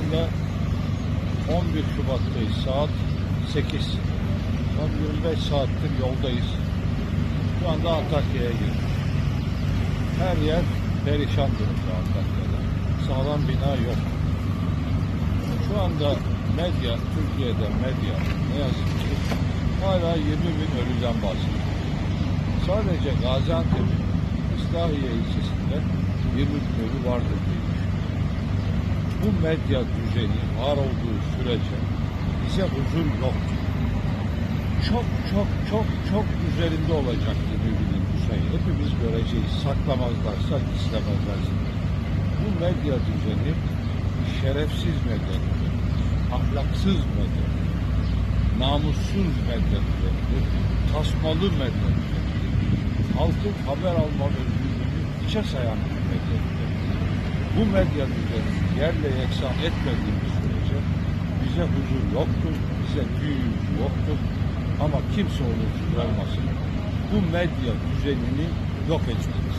anda 11 Şubat'tayız. Saat 8. Tam 25 saattir yoldayız. Şu anda Antakya'ya girdik. Her yer perişan durumda Antakya'da. Sağlam bina yok. Şu anda medya, Türkiye'de medya ne yazık ki hala 20 bin ölüden bahsediyor. Sadece Gaziantep'in İslahiye ilçesinde 20 bin ölü vardır diye. Bu medya düzeni var olduğu sürece bize huzur yok. Çok çok çok çok üzerinde olacak 20 binin bu sayı. Hepimiz göreceğiz. Saklamazlarsa istemezlerse. Bu medya düzeni şerefsiz medya düzeni, ahlaksız medya düzeni, namussuz medya düzenidir, tasmalı medya düzenidir. Halkın haber alma özgürlüğünü içe sayan bir medya. Bu medya düzeni yerle yeksan etmediğimiz sürece bize huzur yoktur, bize düğün yoktur. Ama kimse onu vermasın. Bu medya düzenini yok etmelidir.